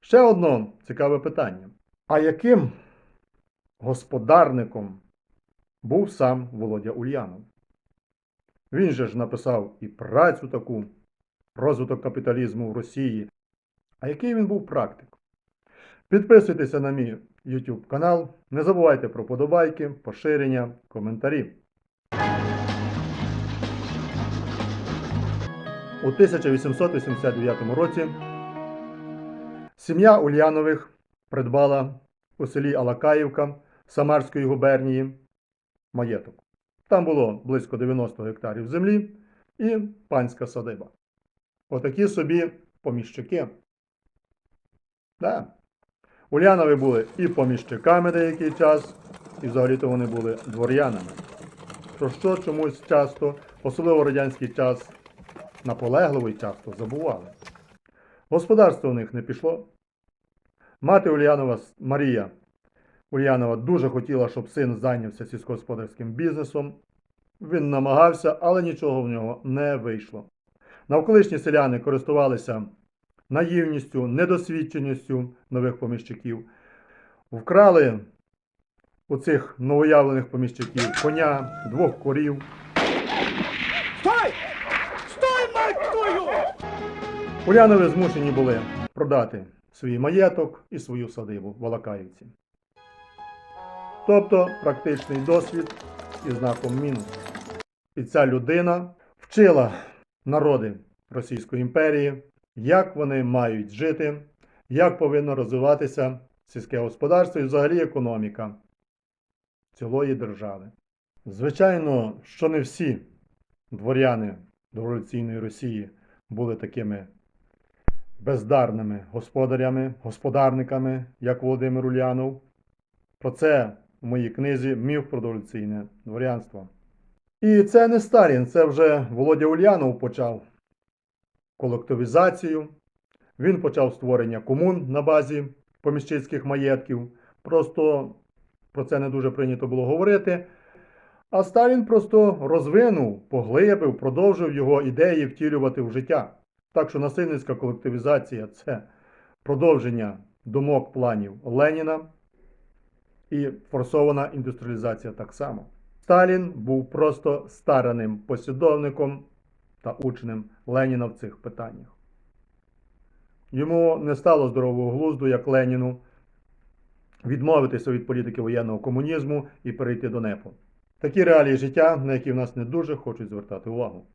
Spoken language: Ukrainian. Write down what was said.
Ще одно цікаве питання. А яким господарником був сам Володя Ульянов? Він же ж написав і працю таку, розвиток капіталізму в Росії. А який він був практик? Підписуйтеся на мій YouTube канал. Не забувайте про подобайки, поширення, коментарі. У 1889 році сім'я Ульянових придбала у селі Алакаївка Самарської губернії маєток. Там було близько 90 гектарів землі і панська садиба. Отакі собі поміщики. Да. Ульянови були і поміщиками деякий час, і взагалі-то вони були дворянами. Про що чомусь часто, особливо радянський час, наполегливо і часто забували. Господарство у них не пішло. Мати Ульянова Марія Ульянова дуже хотіла, щоб син зайнявся сільськогосподарським бізнесом. Він намагався, але нічого в нього не вийшло. Навколишні селяни користувалися наївністю, недосвідченістю нових поміщиків. Вкрали у цих новоявлених поміщиків коня, двох корів. Стой! Улянови змушені були продати свій маєток і свою садибу в Алакаївці. Тобто практичний досвід із знаком мінус. І ця людина вчила народи Російської імперії, як вони мають жити, як повинно розвиватися сільське господарство і взагалі економіка цілої держави. Звичайно, що не всі дворяни дореволюційної Росії були такими бездарними господарями, господарниками, як Володимир Ульянов. Про це в моїй книзі Міф про дореволюційне дворянство. І це не Сталін, це вже Володя Ульянов почав колективізацію. Він почав створення комун на базі поміщицьких маєтків. Просто про це не дуже прийнято було говорити. А Сталін просто розвинув, поглибив, продовжив його ідеї втілювати в життя. Так що насильницька колективізація це продовження думок планів Леніна і форсована індустріалізація так само. Сталін був просто стараним послідовником та учнем Леніна в цих питаннях. Йому не стало здорового глузду, як Леніну, відмовитися від політики воєнного комунізму і перейти до НЕПу. Такі реалії життя, на які в нас не дуже хочуть звертати увагу.